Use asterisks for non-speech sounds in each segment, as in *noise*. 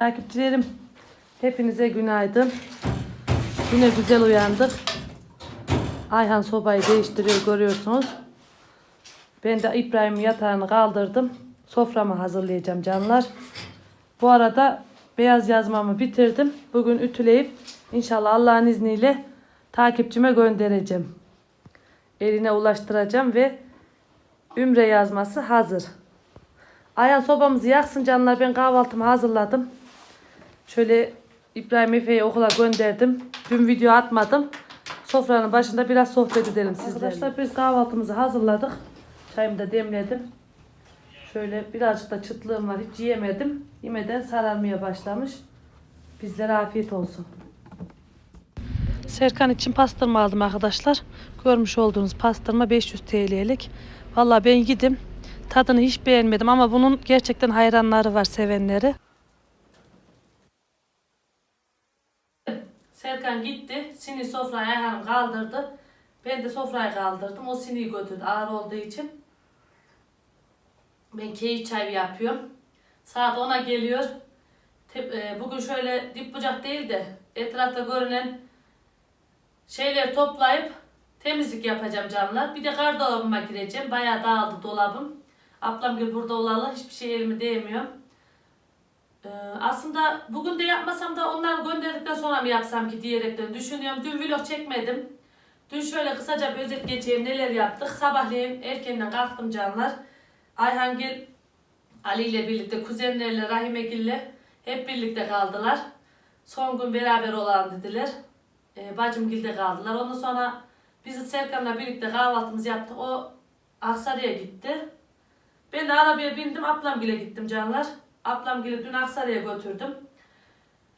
Takipçilerim hepinize günaydın. Yine güzel uyandık. Ayhan sobayı değiştiriyor görüyorsunuz. Ben de İbrahim'in yatağını kaldırdım. Soframı hazırlayacağım canlar. Bu arada beyaz yazmamı bitirdim. Bugün ütüleyip inşallah Allah'ın izniyle takipçime göndereceğim. Eline ulaştıracağım ve Ümre yazması hazır. Ayhan sobamızı yaksın canlar. Ben kahvaltımı hazırladım. Şöyle İbrahim Efe'yi okula gönderdim. Dün video atmadım. Sofranın başında biraz sohbet edelim sizlerle. Arkadaşlar biz kahvaltımızı hazırladık. Çayımı da demledim. Şöyle birazcık da çıtlığım var. Hiç yiyemedim. Yemeden sararmaya başlamış. Bizlere afiyet olsun. Serkan için pastırma aldım arkadaşlar. Görmüş olduğunuz pastırma 500 TL'lik. Vallahi ben yedim. Tadını hiç beğenmedim ama bunun gerçekten hayranları var, sevenleri. Serkan gitti. Sini sofrayı Ayhan'ım kaldırdı. Ben de sofrayı kaldırdım. O siniyi götürdü ağır olduğu için. Ben keyif çayı yapıyorum. Saat 10'a geliyor. E, Bugün şöyle dip bucak değil de etrafta görünen şeyleri toplayıp temizlik yapacağım canlar. Bir de gardırobuma gireceğim. Bayağı dağıldı dolabım. Ablam gibi burada olalı hiçbir şey elime değmiyor. Ee, aslında bugün de yapmasam da onları gönderdikten sonra mı yapsam ki diyerekten düşünüyorum. Dün vlog çekmedim. Dün şöyle kısaca bir özet geçeyim neler yaptık. Sabahleyin erkenden kalktım canlar. Ayhangil Ali ile birlikte kuzenlerle Rahimegil'le hep birlikte kaldılar. Son gün beraber olan dediler. Ee, bacımgil'de kaldılar. Ondan sonra biz Serkan'la birlikte kahvaltımızı yaptık. O Aksaray'a gitti. Ben de arabaya bindim. Ablamgil'e gittim canlar. Ablamgil'i dün Aksaray'a götürdüm.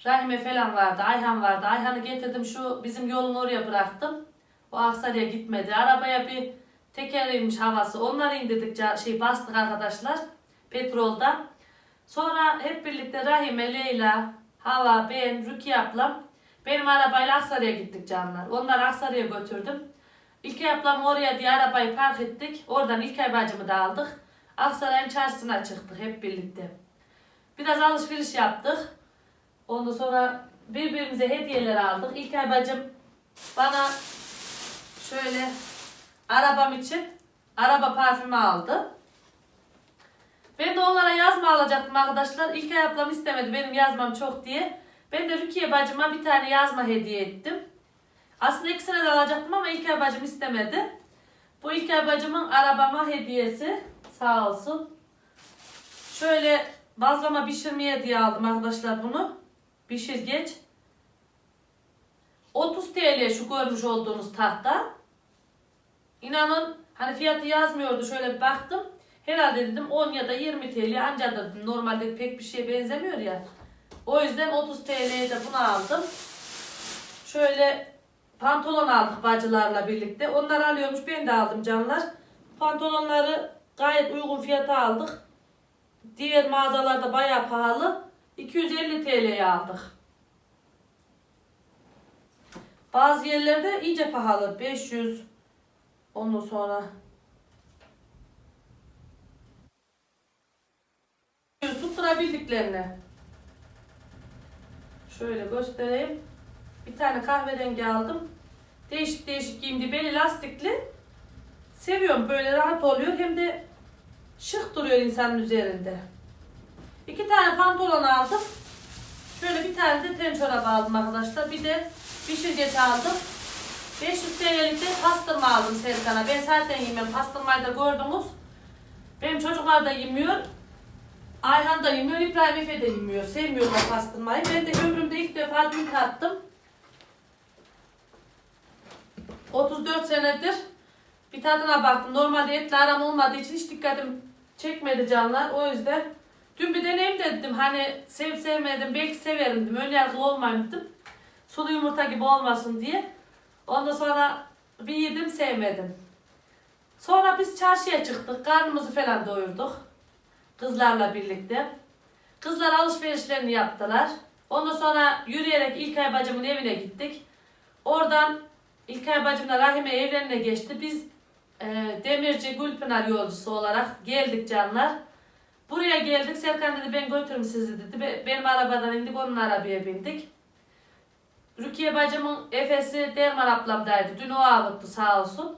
Rahime falan vardı. Ayhan vardı. Ayhan'ı getirdim. Şu bizim yolun oraya bıraktım. O Aksaray'a gitmedi. Arabaya bir tekeriymiş havası. Onları indirdik. Şey bastık arkadaşlar. Petrolda. Sonra hep birlikte Rahime, Leyla, Hava, ben, Rukiye ablam benim arabayla Aksaray'a gittik canlar. Onları Aksaray'a götürdüm. İlkay ablam oraya diye arabayı park ettik. Oradan İlkay bacımı da aldık. Aksaray'ın çarşısına çıktık hep birlikte. Biraz alışveriş yaptık. Ondan sonra birbirimize hediyeler aldık. İlkay bacım bana şöyle arabam için araba parfümü aldı. Ben de onlara yazma alacaktım arkadaşlar. İlkay ablam istemedi benim yazmam çok diye. Ben de Rukiye bacıma bir tane yazma hediye ettim. Aslında ikisine de alacaktım ama İlkay bacım istemedi. Bu İlkay bacımın arabama hediyesi. Sağ olsun. Şöyle bazlama pişirmeye diye aldım arkadaşlar bunu. Pişir geç. 30 TL şu görmüş olduğunuz tahta. İnanın hani fiyatı yazmıyordu şöyle bir baktım. Herhalde dedim 10 ya da 20 TL ancak dedim normalde pek bir şeye benzemiyor ya. O yüzden 30 TL'ye de bunu aldım. Şöyle pantolon aldık bacılarla birlikte. Onlar alıyormuş ben de aldım canlar. Pantolonları gayet uygun fiyata aldık. Diğer mağazalarda bayağı pahalı. 250 TL'ye aldık. Bazı yerlerde iyice pahalı. 500 ondan sonra tutturabildiklerini. Şöyle göstereyim. Bir tane kahverengi aldım. Değişik değişik giyimli beli lastikli. Seviyorum böyle rahat oluyor hem de şık duruyor insanın üzerinde. İki tane pantolon aldım. Şöyle bir tane de ten çorabı aldım arkadaşlar. Bir de bir şirket aldım. 500 TL'lik de pastırma aldım Serkan'a. Ben zaten yemem. Pastırmayı da gördünüz. Benim çocuklar da yemiyor. Ayhan da yemiyor, İbrahim Efe de yemiyor. Sevmiyorum o pastırmayı. Ben de ömrümde ilk defa dün tattım. 34 senedir bir tadına baktım. Normalde etle aram olmadığı için hiç dikkatim çekmedi canlar. O yüzden dün bir deneyim de dedim. Hani sev sevmedim belki severim dedim. Öyle yargılı olmayayım dedim. Sulu yumurta gibi olmasın diye. Ondan sonra bir yedim sevmedim. Sonra biz çarşıya çıktık. Karnımızı falan doyurduk. Kızlarla birlikte. Kızlar alışverişlerini yaptılar. Ondan sonra yürüyerek İlkay bacımın evine gittik. Oradan İlkay bacımla Rahime evlerine geçti. Biz e, Demirci Gülpınar yolcusu olarak geldik canlar. Buraya geldik. Serkan dedi ben götürürüm sizi dedi. Be- Benim arabadan indik onun arabaya bindik. Rukiye bacımın efesi Derman ablamdaydı. Dün o ağlattı sağ olsun.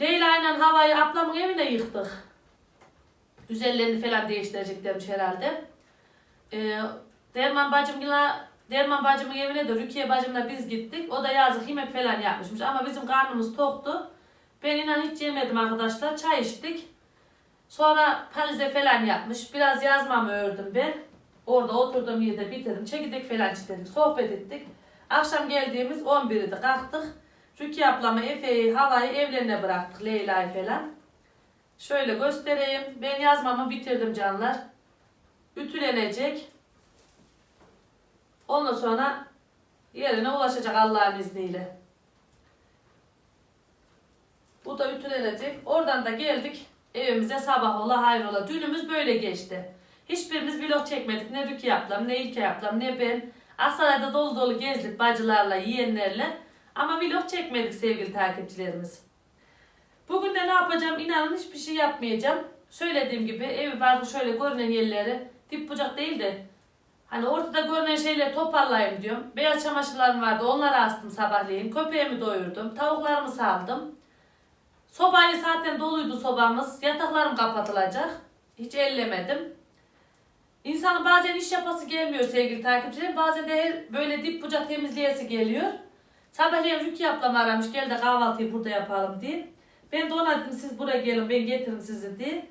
Leyla ile havayı ablamın evine yıktık. Üzerlerini falan değiştireceklermiş herhalde. Ee, Derman bacımla Derman bacımın evine de Rukiye bacımla biz gittik. O da yazık yemek falan yapmışmış ama bizim karnımız toktu. Ben inan hiç yemedim arkadaşlar. Çay içtik. Sonra palize falan yapmış. Biraz yazmamı ördüm ben. Orada oturduğum yerde bitirdim. Çekirdek falan çitledik. Sohbet ettik. Akşam geldiğimiz 11'de kalktık. Rukiye ablamı, Efe'yi, Hava'yı evlerine bıraktık. Leyla'yı falan. Şöyle göstereyim. Ben yazmamı bitirdim canlar. Ütülenecek. Ondan sonra yerine ulaşacak Allah'ın izniyle. Bu da ütülenecek. Oradan da geldik evimize sabah ola hayrola. Dünümüz böyle geçti. Hiçbirimiz vlog çekmedik. Ne Rukiye ablam, ne İlke ablam, ne ben. Aksaray'da dolu dolu gezdik bacılarla, yeğenlerle. Ama vlog çekmedik sevgili takipçilerimiz. Bugün de ne yapacağım? İnanın hiçbir şey yapmayacağım. Söylediğim gibi evi barkı şöyle görünen yerleri dip bucak değil de hani ortada görünen şeyleri toparlayayım diyorum. Beyaz çamaşırlarım vardı onları astım sabahleyin. Köpeğimi doyurdum. Tavuklarımı saldım. Sobayı zaten doluydu sobamız. Yataklarım kapatılacak. Hiç ellemedim. İnsanın bazen iş yapası gelmiyor sevgili takipçilerim. Bazen de böyle dip bucak temizleyesi geliyor. Sabahleyin Rukiye ablam aramış gel de kahvaltıyı burada yapalım diye. Ben de ona dedim siz buraya gelin ben getiririm sizi diye.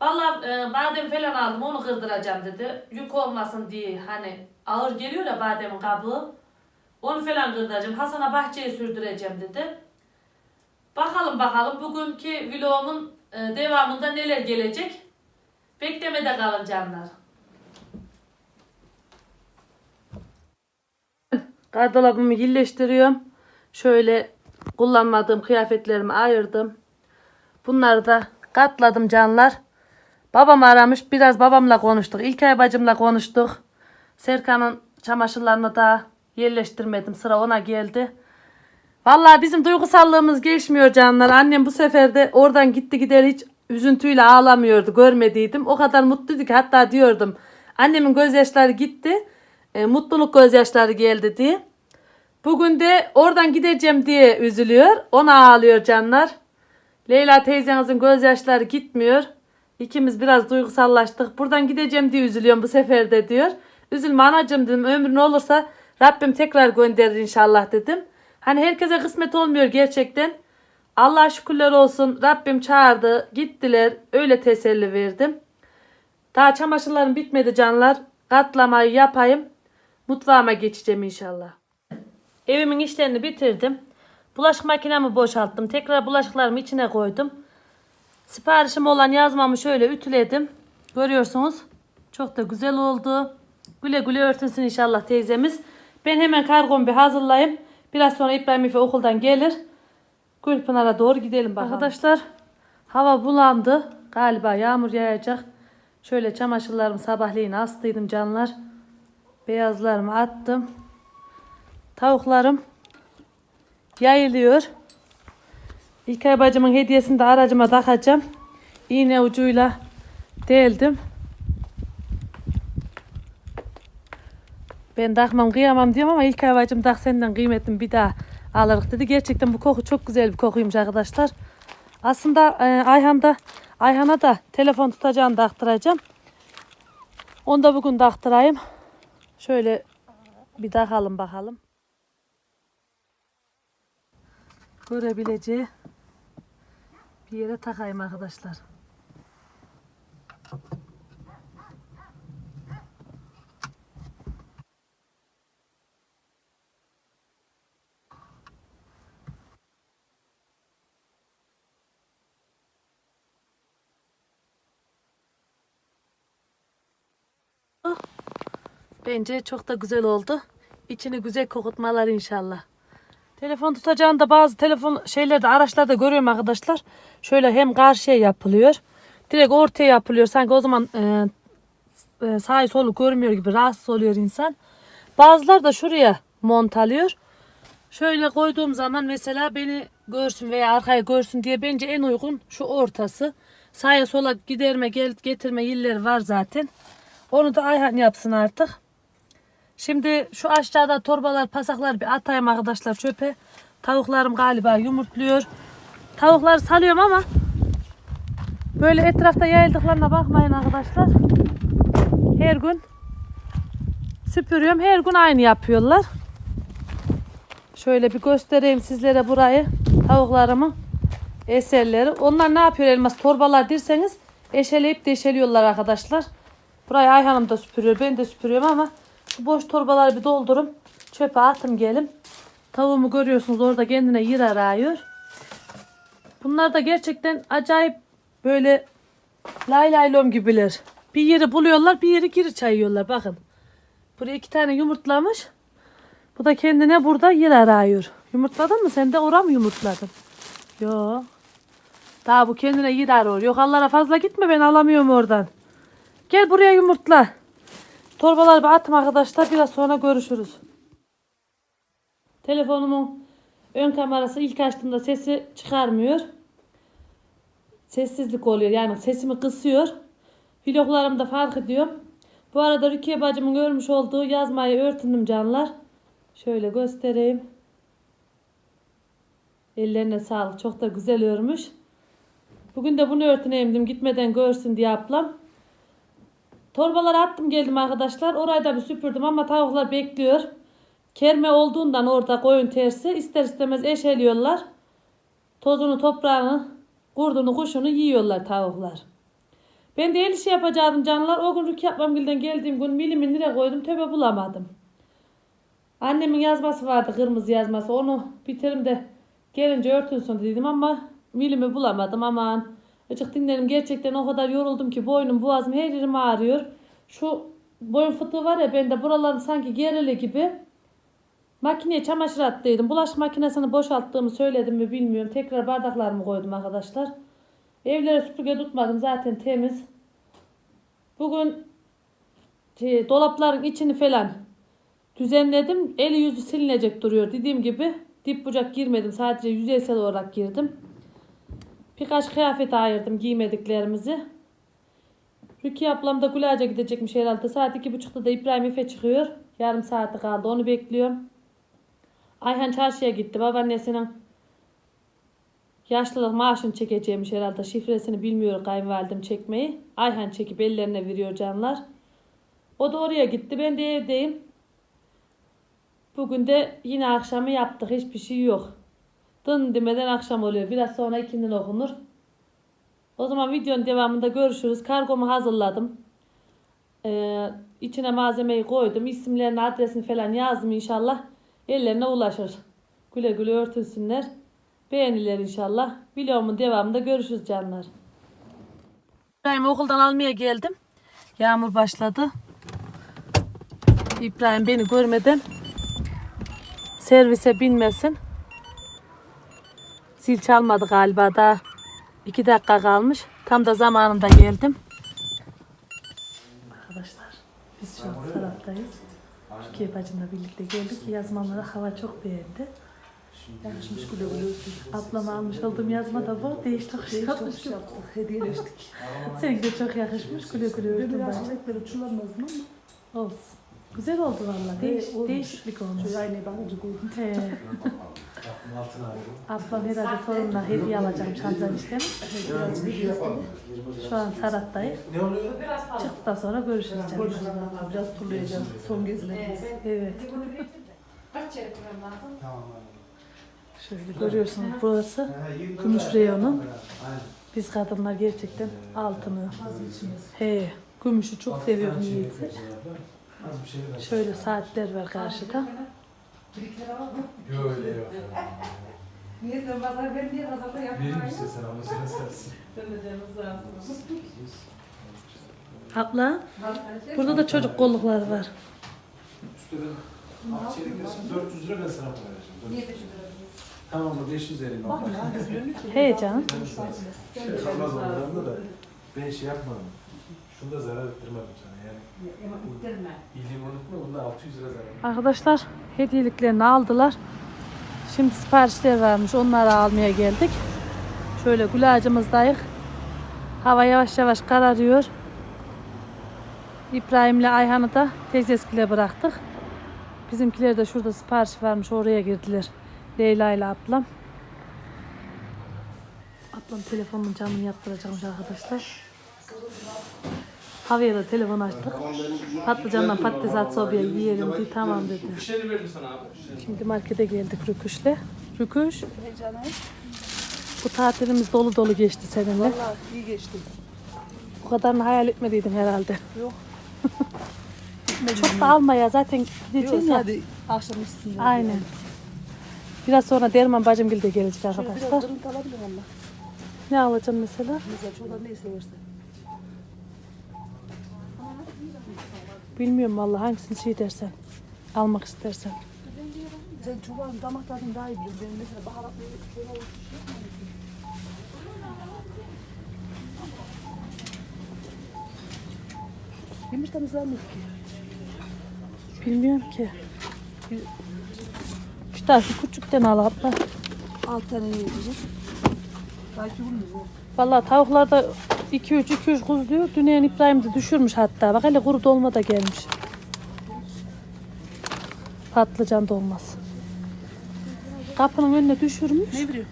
Valla e, badem falan aldım onu kırdıracağım dedi. Yük olmasın diye hani ağır geliyor ya bademin kabuğu. Onu falan kırdıracağım. Hasan'a bahçeye sürdüreceğim dedi. Bakalım bakalım bugünkü vlogumun e, devamında neler gelecek. Beklemede kalın canlar. Gardırobamı yerleştiriyorum. Şöyle kullanmadığım kıyafetlerimi ayırdım. Bunları da katladım canlar. Babam aramış. Biraz babamla konuştuk. İlkay bacımla konuştuk. Serkan'ın çamaşırlarını da yerleştirmedim. Sıra ona geldi. Vallahi bizim duygusallığımız geçmiyor canlar. Annem bu sefer de oradan gitti gider hiç üzüntüyle ağlamıyordu. Görmediydim. O kadar mutluydu ki hatta diyordum. Annemin gözyaşları gitti. E, mutluluk gözyaşları geldi diye. Bugün de oradan gideceğim diye üzülüyor. Ona ağlıyor canlar. Leyla teyzenizin gözyaşları gitmiyor. İkimiz biraz duygusallaştık. Buradan gideceğim diye üzülüyorum bu sefer de diyor. Üzülme anacığım dedim. Ömrün olursa Rabbim tekrar gönderir inşallah dedim. Hani herkese kısmet olmuyor gerçekten. Allah şükürler olsun. Rabbim çağırdı. Gittiler. Öyle teselli verdim. Daha çamaşırlarım bitmedi canlar. Katlamayı yapayım. Mutfağıma geçeceğim inşallah. Evimin işlerini bitirdim. Bulaşık makinemi boşalttım. Tekrar bulaşıklarımı içine koydum. Siparişim olan yazmamı şöyle ütüledim. Görüyorsunuz. Çok da güzel oldu. Güle güle örtünsün inşallah teyzemiz. Ben hemen kargomu bir hazırlayayım. Biraz sonra İbrahim Efe okuldan gelir. Gülpınar'a doğru gidelim bakalım. Arkadaşlar hava bulandı. Galiba yağmur yağacak. Şöyle çamaşırlarımı sabahleyin astıydım canlar. Beyazlarımı attım. Tavuklarım yayılıyor. İlkay bacımın hediyesini de aracıma takacağım. İğne ucuyla deldim. Ben takmam kıyamam diyorum ama İlkay bacım tak senden kıymetim bir daha alırız dedi. Gerçekten bu koku çok güzel bir kokuymuş arkadaşlar. Aslında e, Ayhan'da Ayhan'a da telefon tutacağını taktıracağım. Onu da bugün taktırayım. Şöyle bir takalım bakalım. Görebileceği bir yere takayım arkadaşlar. Bence çok da güzel oldu. İçini güzel kokutmalar inşallah. Telefon tutacağında bazı telefon şeylerde araçlarda görüyorum arkadaşlar. Şöyle hem karşıya yapılıyor. Direkt ortaya yapılıyor. Sanki o zaman e, e, sağı solu görmüyor gibi rahatsız oluyor insan. Bazılar da şuraya montalıyor. Şöyle koyduğum zaman mesela beni görsün veya arkaya görsün diye bence en uygun şu ortası. Sağa sola giderme gel getirme yerleri var zaten. Onu da Ayhan yapsın artık. Şimdi şu aşağıda torbalar pasaklar bir atayım arkadaşlar çöpe. Tavuklarım galiba yumurtluyor. Tavukları salıyorum ama böyle etrafta yayıldıklarına bakmayın arkadaşlar. Her gün süpürüyorum. Her gün aynı yapıyorlar. Şöyle bir göstereyim sizlere burayı. Tavuklarımı eserleri. Onlar ne yapıyor elmas torbalar derseniz eşeleyip deşeliyorlar arkadaşlar. Burayı Ayhan'ım da süpürüyor. Ben de süpürüyorum ama boş torbaları bir doldurum. Çöpe atım gelim. Tavuğumu görüyorsunuz orada kendine yer arıyor. Bunlar da gerçekten acayip böyle lay lay lom gibiler. Bir yeri buluyorlar bir yeri geri çayıyorlar bakın. Buraya iki tane yumurtlamış. Bu da kendine burada yer arıyor. Yumurtladın mı? Sen de ora mı yumurtladın? Yok. Daha bu kendine yer arıyor. Yok Allah'a fazla gitme ben alamıyorum oradan. Gel buraya yumurtla. Torbaları bir atma arkadaşlar. Biraz sonra görüşürüz. Telefonumun ön kamerası ilk açtığımda sesi çıkarmıyor. Sessizlik oluyor. Yani sesimi kısıyor. Vloglarımda fark ediyorum. Bu arada Rukiye bacımın örmüş olduğu yazmayı örtündüm canlar. Şöyle göstereyim. Ellerine sağlık. Çok da güzel örmüş. Bugün de bunu örtüneyim gitmeden görsün diye ablam. Torbaları attım geldim arkadaşlar. Orayı da bir süpürdüm ama tavuklar bekliyor. Kerme olduğundan orada koyun tersi ister istemez eşeliyorlar. Tozunu, toprağını, kurdunu, kuşunu yiyorlar tavuklar. Ben de el işi yapacaktım canlar. O gün rük yapmam gilden geldiğim gün milimi nereye koydum töbe bulamadım. Annemin yazması vardı kırmızı yazması. Onu bitirim de gelince örtünsün dedim ama milimi bulamadım aman. Açık dinlerim gerçekten o kadar yoruldum ki boynum boğazım her yerim ağrıyor. Şu boyun fıtığı var ya bende buralarım sanki gerili gibi. Makineye çamaşır attıydım. Bulaşık makinesini boşalttığımı söyledim mi bilmiyorum. Tekrar bardaklarımı koydum arkadaşlar. Evlere süpürge tutmadım zaten temiz. Bugün şey, dolapların içini falan düzenledim. Eli yüzü silinecek duruyor. Dediğim gibi dip bucak girmedim. Sadece yüzeysel olarak girdim. Birkaç kıyafet ayırdım giymediklerimizi. Rukiye ablam da Gülac'a gidecekmiş herhalde. Saat iki buçukta da İbrahim Efe çıkıyor. Yarım saati kaldı. Onu bekliyorum. Ayhan çarşıya gitti. Babaannesinin yaşlılık maaşını çekeceğimiş herhalde. Şifresini bilmiyor kayınvalidem çekmeyi. Ayhan çekip ellerine veriyor canlar. O da oraya gitti. Ben de evdeyim. Bugün de yine akşamı yaptık. Hiçbir şey yok. Dın demeden akşam oluyor. Biraz sonra ikindin okunur. O zaman videonun devamında görüşürüz. Kargomu hazırladım. Ee, içine malzemeyi koydum. İsimlerini, adresini falan yazdım inşallah. Ellerine ulaşır. Güle güle örtünsünler. Beğeniler inşallah. Videomun devamında görüşürüz canlar. İbrahim okuldan almaya geldim. Yağmur başladı. İbrahim beni görmeden servise binmesin. Zil çalmadı galiba daha iki dakika kalmış. Tam da zamanında geldim. Arkadaşlar biz şu taraftayız. Türkiye bacımla birlikte geldik. Yazmaları hava çok beğendi. Yakışmış güle güle. Ablama almış olduğum yazma da bu. Değiş tokuş yapmış. Hediyeleştik. Seninki de çok yakışmış. Güle güle Ben ördüm biraz bacım. pek böyle çulamazdım ama Olsun. Güzel oldu valla. Değiş, değişiklik olmuş. şöyle aynaya bakınca koydum. *laughs* He. altına ayrıldım. Ablam herhalde hediye alacağım Şanzan işte. Biraz bir yapalım. Şu an Sarat'tayız. Ne oluyor? Çıktıktan sonra görüşürüz canım. Biraz turlayacağız. Son gezilerimiz. Evet. Tamam. Şöyle görüyorsunuz burası aynen. Gümüş reyonu. Aynen. Biz kadınlar gerçekten altını, Vazgeçimiz. he, gümüşü çok seviyorum niyeyse. Az bir şey ver. Şöyle saatler var karşıda. Yok öyle yok. *laughs* Niye sen pazar ben niye pazarda Verir yapmayayım? misin sen ama sen sensin. *laughs* Abla, burada da çocuk kollukları var. Üstte ben akçeli girsin 400 lira ben sana para vereceğim. Niye teşekkür ederim? Tamam mı 500 vereyim. Bak ya biz dönük. He canım. Şey kalmaz onlardan da ben şey yapmadım. Şunda zarar ettirmedim sana yani. Ama ittirme. İyiliğimi unutma bunda 600 lira zarar. Arkadaşlar hediyeliklerini aldılar. Şimdi siparişler varmış. Onları almaya geldik. Şöyle gül ağacımızdayız. Hava yavaş yavaş kararıyor. İbrahim'le Ayhan'ı da teyzeskile bıraktık. Bizimkiler de şurada sipariş varmış oraya girdiler. Leyla ile ablam. Ablam telefonun camını yaptıracakmış arkadaşlar. Havaya da telefon açtık. Patlıcanla patates at sobaya yiyelim diye tamam dedi. Şey verdim sana abi. Şimdi markete geldik Rüküş'le. Rüküş, bu tatilimiz dolu dolu geçti seninle. Vallahi iyi geçti. Bu kadarını hayal etmediydin herhalde. Yok. *laughs* Çok da alma ya zaten Yok gideceğim ya. hadi akşam üstünde. Aynen. Biraz sonra Derman bacımgil de gelecek Şöyle biraz arkadaşlar. kırıntı valla. Ne alacaksın mesela? Mesela şuradan ne istersen. Bilmiyorum vallahi hangisini şey dersen. Almak istersen. Sen çobanın damak tadını daha iyi biliyorsun. Benim mesela baharatlı olmuş bir şey. Yumurtamız var mı ki? Bilmiyorum ki. Şu küçükten al abla. Alt tane yiyecek. Belki bulmuyoruz. Vallahi tavuklarda 2-3 2-3 kuzluyor. Düneyen İbrahim de düşürmüş hatta. Bak hele kuru dolma da gelmiş. Patlıcan dolması. Kapının önüne düşürmüş. Ne biliyor?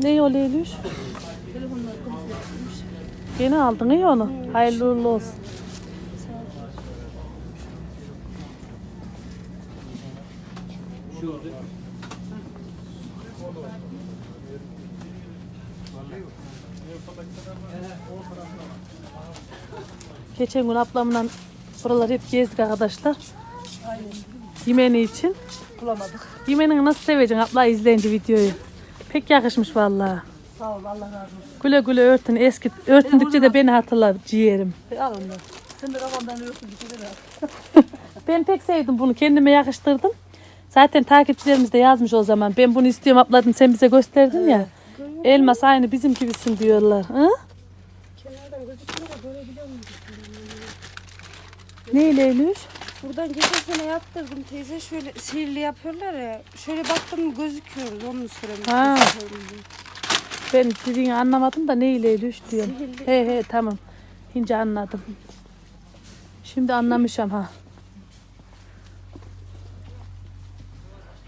Ne o yapmış. Yeni aldın iyi onu. Hayırlı uğurlu olsun. Geçen gün ablamla buralar hep gezdik arkadaşlar. Aynen. Yemeğini için. Bulamadık. Yemeğini nasıl seveceksin abla izleyince videoyu. Pek yakışmış vallahi. Sağ ol Allah razı olsun. Güle güle örtün. Eski örtündükçe de beni hatırlar ciğerim. E, al onları. Sen de kafandan örtün. *laughs* Ben pek sevdim bunu. Kendime yakıştırdım. Zaten takipçilerimiz de yazmış o zaman. Ben bunu istiyorum abladım sen bize gösterdin ya. Elmas aynı bizim gibisin diyorlar. Hı? Kenardan gözüküyor da görebiliyor musun? Ne Leylüş? Buradan geçen sene yaptırdım teyze şöyle sihirli yapıyorlar ya. Şöyle baktım gözüküyor onu söylemek Ha. istiyorum. Ben dediğini anlamadım da ne Leylüş diyorum. Sihirli. He he tamam. Hince anladım. Şimdi anlamışım ha.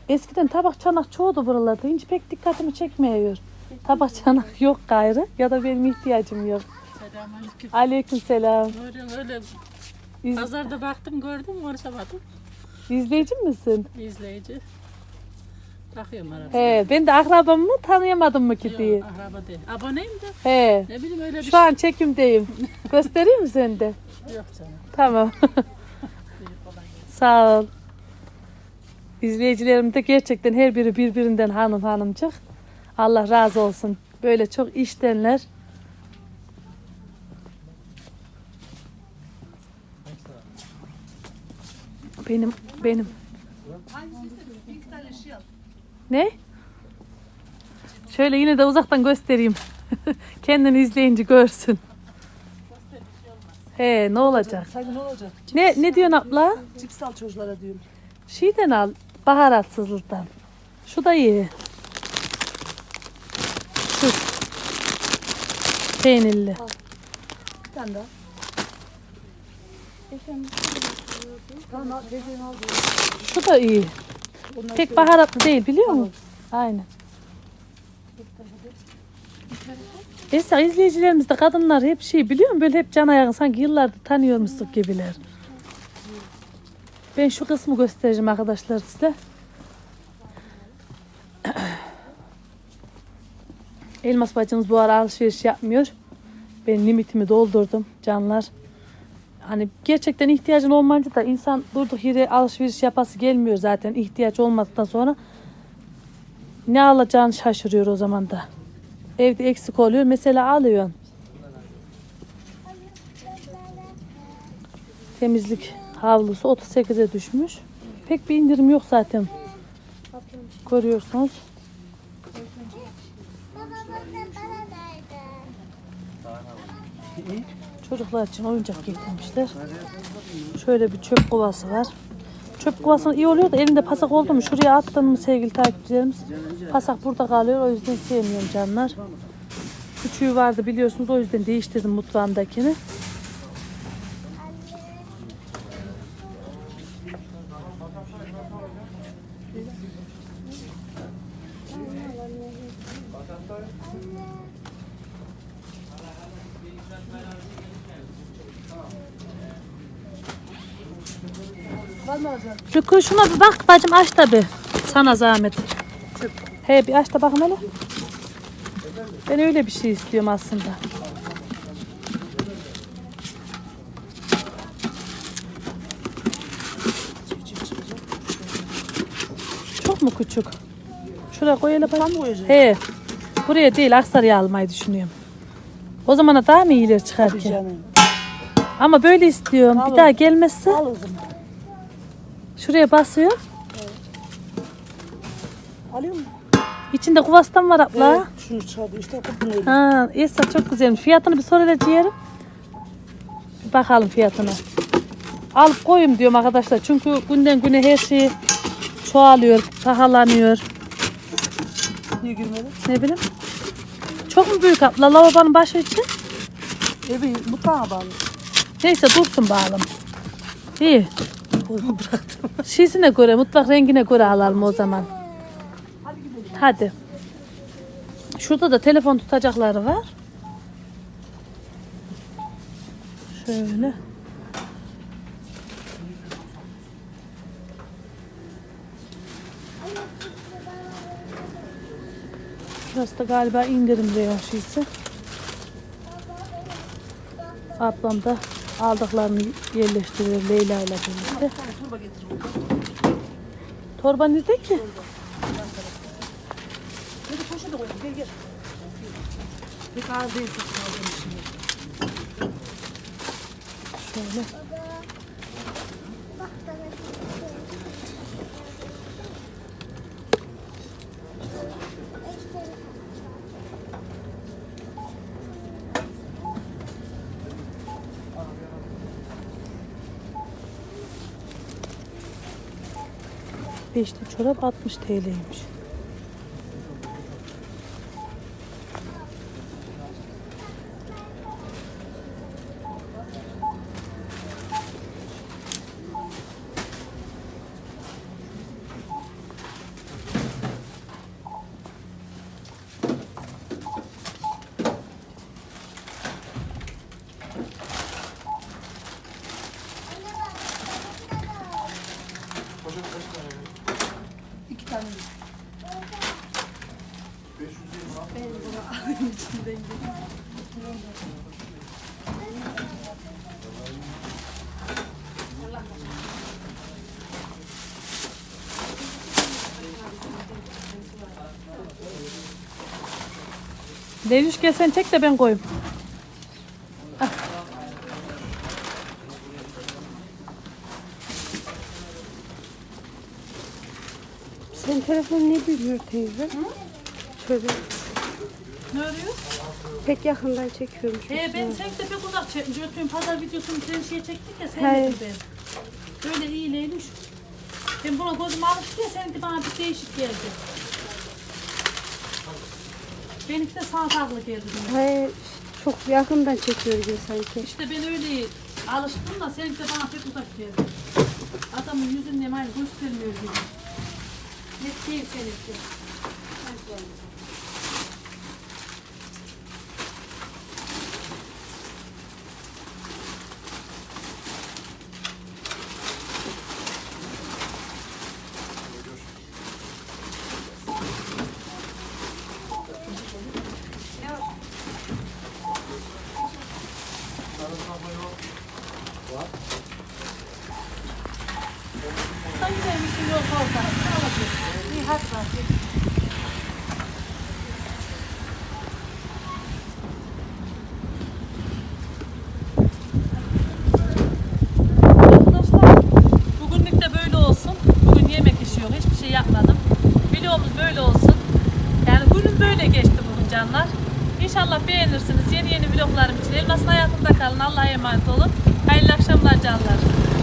Eskiden tabak çanak çoğdu buralarda. Hiç pek dikkatimi çekmiyor. Tabak çanak yok gayrı ya da benim ihtiyacım yok. Selamünaleyküm. Aleyküm selam. Öyle öyle İz, pazarda baktım gördüm konuşamadım. izleyici misin? İzleyici. Bakıyorum arada. He, ben de akrabamı tanıyamadım mı ki diye. Yok, araba değil. Aboneyim de He, ne bileyim öyle bir şu an çekimdeyim. *laughs* Göstereyim mi seni de? şey yok canım. Tamam. *laughs* Sağ ol. İzleyicilerim de gerçekten her biri birbirinden hanım hanımcık. Allah razı olsun. Böyle çok iştenler. Benim benim. Ne? Şöyle yine de uzaktan göstereyim. *laughs* Kendini izleyince görsün. He ne olacak? Sanki ne olacak? Ne ne diyorsun abla? Cips al çocuklara diyorum. Şeyden al. Baharatsızlıktan. Şu da iyi. Şu. Peynirli. Bir tane daha. Tamam da iyi. Pek şöyle- baharatlı değil biliyor musun? Aynen. Esra izleyicilerimiz de kadınlar hep şey biliyor musun? Böyle hep can ayağı sanki yıllardır tanıyormuştuk gibiler. Ben şu kısmı göstereceğim arkadaşlar size. Elmas bacımız bu ara alışveriş yapmıyor. Ben limitimi doldurdum canlar. Hani gerçekten ihtiyacın olmayınca da insan durduk yere alışveriş yapası gelmiyor zaten ihtiyaç olmadıktan sonra. Ne alacağını şaşırıyor o zaman da. Evde eksik oluyor. Mesela alıyorsun. Temizlik havlusu 38'e düşmüş. Pek bir indirim yok zaten. Görüyorsunuz. Çocuklar için oyuncak getirmişler. Şöyle bir çöp kovası var. Çöp kovası iyi oluyor da elinde pasak oldu mu şuraya attın mı sevgili takipçilerimiz. Pasak burada kalıyor o yüzden sevmiyorum canlar. Küçüğü vardı biliyorsunuz o yüzden değiştirdim mutfağımdakini. Rükü şuna bir bak bacım aç tabi. Sana zahmet. He bir aç da bakın hele. Ben öyle bir şey istiyorum aslında. Çok mu küçük? Şuraya koyalım. Tam mı koyacağız? He. Buraya değil Aksaray'a almayı düşünüyorum. O zamana daha mı iyiler çıkar ki? Ama böyle istiyorum. Bir daha gelmezse Al o zaman. Şuraya basıyor. Alıyor musun? İçinde kuvastan var abla. Evet, şunu çıkardı işte öyle. Ha, Esra çok güzelmiş. Fiyatını bir soracağım. Bir bakalım fiyatına. Alıp koyayım diyorum arkadaşlar. Çünkü günden güne her şey çoğalıyor, pahalanıyor. Niye girmedi? Ne bileyim. Çok mu büyük abla lavabonun başı için? Evi mutfağa bağlı. Neyse dursun bağlam. İyi. Koyma bıraktım. *laughs* Şişine göre, mutfak rengine göre alalım o zaman. Hadi. Şurada da telefon tutacakları var. Şöyle. Burası da galiba indirim reyon şişesi. Ablam da aldıklarını yerleştiriyor Leyla ile birlikte. Torba nerede ki? Hadi 65'li çorap 60 TL'ymiş. Leyluş gel sen çek de ben koyayım. Senin telefon ne biliyor teyze? Şöyle Ne arıyor? pek yakından çekiyorum. He ben sıra. çekti pek uzak çek. Götürün pazar videosunu sen şeye çektik ya sen dedin ben. Böyle iyi Leyluş. Ben buna gözüm alıştı ya seninki bana bir değişik geldi. Benimki de sana farklı geldi. yine. Hayır, çok yakından çekiyor gibi sanki. İşte ben öyle alıştım da seninki de bana pek uzak geldi. Adamın yüzünün hemen göstermiyor gibi. Net değil seninki. Sen